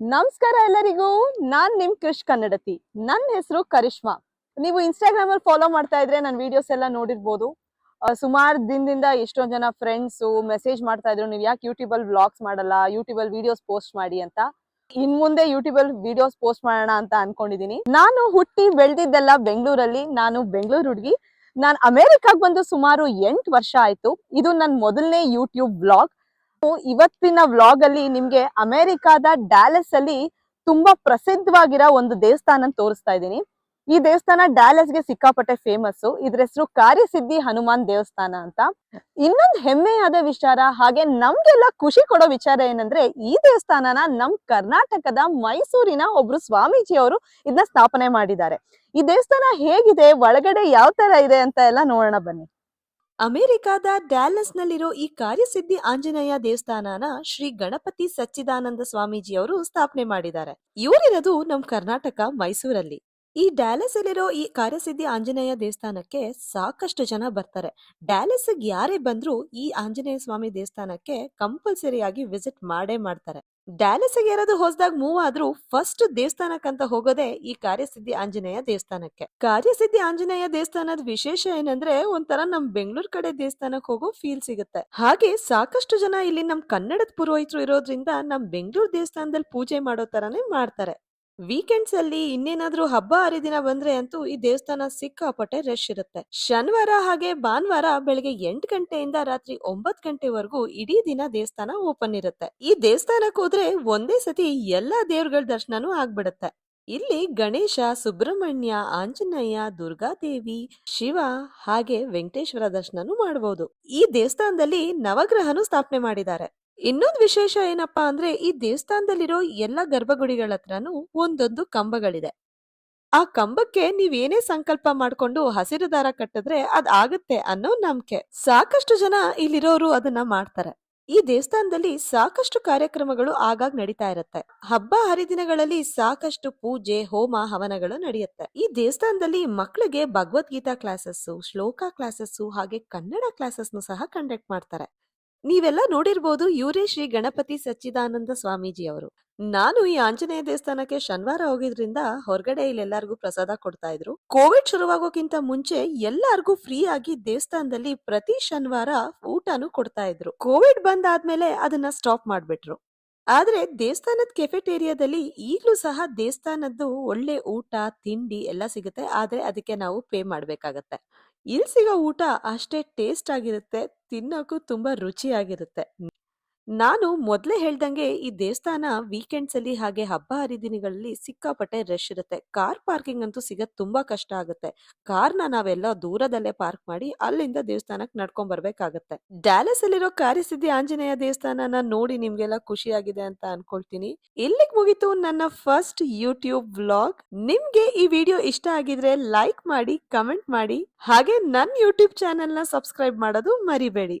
ನಮಸ್ಕಾರ ಎಲ್ಲರಿಗೂ. ನಾನ್ ನಿಮ್ ಕೃಷ್ ಕನ್ನಡತಿ. ನನ್ನ ಹೆಸರು ಕರಿಷ್ಮಾ. ನೀವು ಇನ್ಸ್ಟಾಗ್ರಾಮ್ ಅಲ್ಲಿ ಫಾಲೋ ಮಾಡ್ತಾ ಇದ್ರೆ ನನ್ನ ವಿಡಿಯೋಸ್ ಎಲ್ಲ ನೋಡಿರ್ಬೋದು. ಸುಮಾರು ದಿನದಿಂದ ಎಷ್ಟೊಂದ್ ಜನ ಫ್ರೆಂಡ್ಸ್ ಮೆಸೇಜ್ ಮಾಡ್ತಾ ಇದ್ರು. ನೀವು ಯಾಕೆ ಯೂಟ್ಯೂಬ್ ಅಲ್ಲಿ ವ್ಲಾಗ್ಸ್ ಮಾಡಲ್ಲ ಯೂಟ್ಯೂಬ್ ಅಲ್ಲಿ ವಿಡಿಯೋಸ್ ಪೋಸ್ಟ್ ಮಾಡಿ ಅಂತ. ಇನ್ ಮುಂದೆ ಯೂಟ್ಯೂಬ್ ಅಲ್ಲಿ ವಿಡಿಯೋಸ್ ಪೋಸ್ಟ್ ಮಾಡೋಣ ಅಂತ ಅನ್ಕೊಂಡಿದೀನಿ. ನಾನು ಹುಟ್ಟಿ ಬೆಳೆದಿದ್ದೆಲ್ಲ ಬೆಂಗಳೂರಲ್ಲಿ. ನಾನು ಬೆಂಗಳೂರು ಹುಡುಗಿ. ನಾನು ಅಮೆರಿಕಾಗ್ ಬಂದು ಸುಮಾರು ಎಂಟು ವರ್ಷ ಆಯ್ತು. ಇದು ನನ್ನ ಮೊದಲನೇ ಯೂಟ್ಯೂಬ್ ವ್ಲಾಗ್ ಇವತ್ತಿನ ವ್ಲಾಗ್ ಅಲ್ಲಿ ನಿಮ್ಗೆ ಅಮೆರಿಕಾದ ಡ್ಯಾಲಸ್ ಅಲ್ಲಿ ತುಂಬಾ ಪ್ರಸಿದ್ಧವಾಗಿರೋ ಒಂದು ದೇವಸ್ಥಾನ ತೋರಿಸ್ತಾ ಇದ್ದೀನಿ. ಈ ದೇವಸ್ಥಾನ ಡ್ಯಾಲಸ್ಗೆ ಸಿಕ್ಕಾಪಟ್ಟೆ ಫೇಮಸ್ ಇದ್ರ ಹೆಸರು ಕಾರ್ಯಸಿದ್ಧಿ ಹನುಮಾನ್ ದೇವಸ್ಥಾನ ಅಂತ. ಇನ್ನೊಂದು ಹೆಮ್ಮೆಯಾದ ವಿಚಾರ, ಹಾಗೆ ನಮ್ಗೆಲ್ಲ ಖುಷಿ ಕೊಡೋ ವಿಚಾರ ಏನಂದ್ರೆ, ಈ ದೇವಸ್ಥಾನನ ನಮ್ ಕರ್ನಾಟಕದ ಮೈಸೂರಿನ ಒಬ್ರು ಸ್ವಾಮೀಜಿ ಅವರು ಇದನ್ನ ಸ್ಥಾಪನೆ ಮಾಡಿದ್ದಾರೆ. ಈ ದೇವಸ್ಥಾನ ಹೇಗಿದೆ, ಒಳಗಡೆ ಯಾವ ತರ ಇದೆ ಅಂತ ಎಲ್ಲ ನೋಡೋಣ ಬನ್ನಿ. ಅಮೆರಿಕಾದ ಡ್ಯಾಲಸ್ನಲ್ಲಿರೋ ಈ ಕಾರ್ಯಸಿದ್ಧಿ ಆಂಜನೇಯ ದೇವಸ್ಥಾನನ ಶ್ರೀ ಗಣಪತಿ ಸಚ್ಚಿದಾನಂದ ಸ್ವಾಮೀಜಿ ಅವರು ಸ್ಥಾಪನೆ ಮಾಡಿದ್ದಾರೆ. ಇವರಿರೋದು ನಮ್ ಕರ್ನಾಟಕ ಮೈಸೂರಲ್ಲಿ. ಈ ಡ್ಯಾಲಸ್ ಅಲ್ಲಿರೋ ಈ ಕಾರ್ಯಸಿದ್ಧಿ ಆಂಜನೇಯ ದೇವಸ್ಥಾನಕ್ಕೆ ಸಾಕಷ್ಟು ಜನ ಬರ್ತಾರೆ. ಡ್ಯಾಲಸ್ ಯಾರೇ ಬಂದ್ರು ಈ ಆಂಜನೇಯ ಸ್ವಾಮಿ ದೇವಸ್ಥಾನಕ್ಕೆ ಕಂಪಲ್ಸರಿಯಾಗಿ ವಿಸಿಟ್ ಮಾಡೇ ಮಾಡ್ತಾರೆ. ಡ್ಯಾಲಸ್ ಇರೋದು ಹೊಸದಾಗಿ ಮೂವ್ ಆದ್ರೂ ಫಸ್ಟ್ ದೇವಸ್ಥಾನಕ್ಕಂತ ಹೋಗೋದೇ ಈ ಕಾರ್ಯಸಿದ್ಧಿ ಆಂಜನೇಯ ದೇವಸ್ಥಾನಕ್ಕೆ. ಕಾರ್ಯಸಿದ್ಧಿ ಆಂಜನೇಯ ದೇವಸ್ಥಾನದ ವಿಶೇಷ ಏನಂದ್ರೆ ಒಂಥರ ನಮ್ ಬೆಂಗಳೂರು ಕಡೆ ದೇವಸ್ಥಾನಕ್ಕೆ ಹೋಗೋ ಫೀಲ್ ಸಿಗುತ್ತೆ. ಹಾಗೆ ಸಾಕಷ್ಟು ಜನ ಇಲ್ಲಿ ನಮ್ ಕನ್ನಡದ ಪುರೋಹಿತರು ಇರೋದ್ರಿಂದ ನಮ್ ಬೆಂಗಳೂರು ದೇವಸ್ಥಾನದಲ್ಲಿ ಪೂಜೆ ಮಾಡೋ ತರಾನೇ ಮಾಡ್ತಾರೆ. ವೀಕೆಂಡ್ಸ್ ಅಲ್ಲಿ ಇನ್ನೇನಾದ್ರೂ ಹಬ್ಬ ಹರಿದಿನ ಬಂದ್ರೆ ಅಂತೂ ಈ ದೇವಸ್ಥಾನ ಸಿಕ್ಕಾಪಟ್ಟೆ ರಶ್ ಇರುತ್ತೆ. ಶನಿವಾರ ಹಾಗೆ ಭಾನುವಾರ ಬೆಳಗ್ಗೆ ಎಂಟು ಗಂಟೆಯಿಂದ ರಾತ್ರಿ ಒಂಬತ್ತು ಗಂಟೆವರೆಗೂ ಇಡೀ ದಿನ ದೇವಸ್ಥಾನ ಓಪನ್ ಇರುತ್ತೆ. ಈ ದೇವಸ್ಥಾನಕ್ಕೆ ಹೋದ್ರೆ ಒಂದೇ ಸತಿ ಎಲ್ಲಾ ದೇವ್ರಗಳ ದರ್ಶನನೂ ಆಗ್ಬಿಡುತ್ತೆ. ಇಲ್ಲಿ ಗಣೇಶ, ಸುಬ್ರಹ್ಮಣ್ಯ, ಆಂಜನೇಯ ದುರ್ಗಾದೇವಿ ಶಿವ ಹಾಗೆ ವೆಂಕಟೇಶ್ವರ ದರ್ಶನನೂ ಮಾಡಬಹುದು ಈ ದೇವಸ್ಥಾನದಲ್ಲಿ ನವಗ್ರಹನು ಸ್ಥಾಪನೆ ಮಾಡಿದ್ದಾರೆ. ಇನ್ನೊಂದು ವಿಶೇಷ ಏನಪ್ಪಾ ಅಂದ್ರೆ ಈ ದೇವಸ್ಥಾನದಲ್ಲಿರೋ ಎಲ್ಲ ಗರ್ಭಗುಡಿಗಳ ಹತ್ರನೂ ಒಂದೊಂದು ಕಂಬಗಳಿದೆ. ಆ ಕಂಬಕ್ಕೆ ನೀವೇನೇ ಸಂಕಲ್ಪ ಮಾಡ್ಕೊಂಡು ಹಸಿರು ದಾರ ಕಟ್ಟಿದ್ರೆ ಅದ್ ಆಗತ್ತೆ ಅನ್ನೋ ನಂಬಿಕೆ. ಸಾಕಷ್ಟು ಜನ ಇಲ್ಲಿರೋರು ಅದನ್ನ ಮಾಡ್ತಾರೆ. ಈ ದೇವಸ್ಥಾನದಲ್ಲಿ ಸಾಕಷ್ಟು ಕಾರ್ಯಕ್ರಮಗಳು ಆಗಾಗ್ ನಡೀತಾ ಇರುತ್ತೆ. ಹಬ್ಬ ಹರಿದಿನಗಳಲ್ಲಿ ಸಾಕಷ್ಟು ಪೂಜೆ, ಹೋಮ, ಹವನಗಳು ನಡೆಯುತ್ತೆ. ಈ ದೇವಸ್ಥಾನದಲ್ಲಿ ಮಕ್ಕಳಿಗೆ ಭಗವದ್ಗೀತಾ ಕ್ಲಾಸಸ್ ಶ್ಲೋಕ ಕ್ಲಾಸಸ್ ಹಾಗೆ ಕನ್ನಡ ಕ್ಲಾಸಸ್ ಸಹ ಕಂಡಕ್ಟ್ ಮಾಡ್ತಾರೆ. ನೀವೆಲ್ಲ ನೋಡಿರ್ಬೋದು ಇವರೇ ಶ್ರೀ ಗಣಪತಿ ಸಚ್ಚಿದಾನಂದ ಸ್ವಾಮೀಜಿ ಅವರು ನಾನು ಈ ಆಂಜನೇಯ ದೇವಸ್ಥಾನಕ್ಕೆ ಶನಿವಾರ ಹೋಗಿದ್ರಿಂದ ಹೊರಗಡೆ ಇಲ್ಲಿ ಎಲ್ಲರಿಗೂ ಪ್ರಸಾದ ಕೊಡ್ತಾ ಇದ್ರು. ಕೋವಿಡ್ ಶುರುವಾಗೋಕ್ಕಿಂತ ಮುಂಚೆ ಎಲ್ಲಾರ್ಗೂ ಫ್ರೀ ಆಗಿ ದೇವಸ್ಥಾನದಲ್ಲಿ ಪ್ರತಿ ಶನಿವಾರ ಊಟನೂ ಕೊಡ್ತಾ ಇದ್ರು. ಕೋವಿಡ್ ಬಂದಾದ್ಮೇಲೆ ಅದನ್ನ ಸ್ಟಾಪ್ ಮಾಡ್ಬಿಟ್ರು. ಆದ್ರೆ ದೇವಸ್ಥಾನದ ಕೆಫೆಟೇರಿಯಾದಲ್ಲಿ ಈಗಲೂ ಸಹ ದೇವಸ್ಥಾನದ್ದು ಒಳ್ಳೆ ಊಟ, ತಿಂಡಿ ಎಲ್ಲ ಸಿಗುತ್ತೆ. ಆದ್ರೆ ಅದಕ್ಕೆ ನಾವು ಪೇ ಮಾಡ್ಬೇಕಾಗತ್ತೆ. ಇಲ್ಲಿ ಸಿಗೋ ಊಟ ಅಷ್ಟೇ ಟೇಸ್ಟ್ ಆಗಿರುತ್ತೆ ತಿನ್ನೋಕ್ಕೂ ತುಂಬಾ ರುಚಿಯಾಗಿರುತ್ತೆ. ನಾನು ಮೊದಲೇ ಹೇಳ್ದಂಗೆ ಈ ದೇವಸ್ಥಾನ ವೀಕೆಂಡ್ಸ್ ಅಲ್ಲಿ ಹಾಗೆ ಹಬ್ಬ ಹರಿದಿನಗಳಲ್ಲಿ ಸಿಕ್ಕಾಪಟ್ಟೆ ರಶ್ ಇರುತ್ತೆ. ಕಾರ್ ಪಾರ್ಕಿಂಗ್ ಅಂತೂ ಸಿಗೋದು ತುಂಬಾ ಕಷ್ಟ ಆಗುತ್ತೆ. ಕಾರ್ನ ನಾವೆಲ್ಲ ದೂರದಲ್ಲೇ ಪಾರ್ಕ್ ಮಾಡಿ ಅಲ್ಲಿಂದ ದೇವಸ್ಥಾನಕ್ಕೆ ನಡ್ಕೊಂಡ್ ಬರ್ಬೇಕಾಗತ್ತೆ. ಡ್ಯಾಲಸ್ ಅಲ್ಲಿರೋ ಕಾರ್ಯಸಿದ್ಧಿ ಆಂಜನೇಯ ದೇವಸ್ಥಾನನ ನೋಡಿ ನಿಮ್ಗೆಲ್ಲ ಖುಷಿಯಾಗಿದೆ ಅಂತ ಅನ್ಕೊಳ್ತೀನಿ. ಇಲ್ಲಿಗೆ ಮುಗಿತು ನನ್ನ ಫಸ್ಟ್ ಯೂಟ್ಯೂಬ್ ವ್ಲಾಗ್. ನಿಮ್ಗೆ ಈ ವಿಡಿಯೋ ಇಷ್ಟ ಆಗಿದ್ರೆ ಲೈಕ್ ಮಾಡಿ, ಕಮೆಂಟ್ ಮಾಡಿ. ಹಾಗೆ ನನ್ನ ಯೂಟ್ಯೂಬ್ ಚಾನೆಲ್ನ ಸಬ್ಸ್ಕ್ರೈಬ್ ಮಾಡೋದು ಮರಿಬೇಡಿ.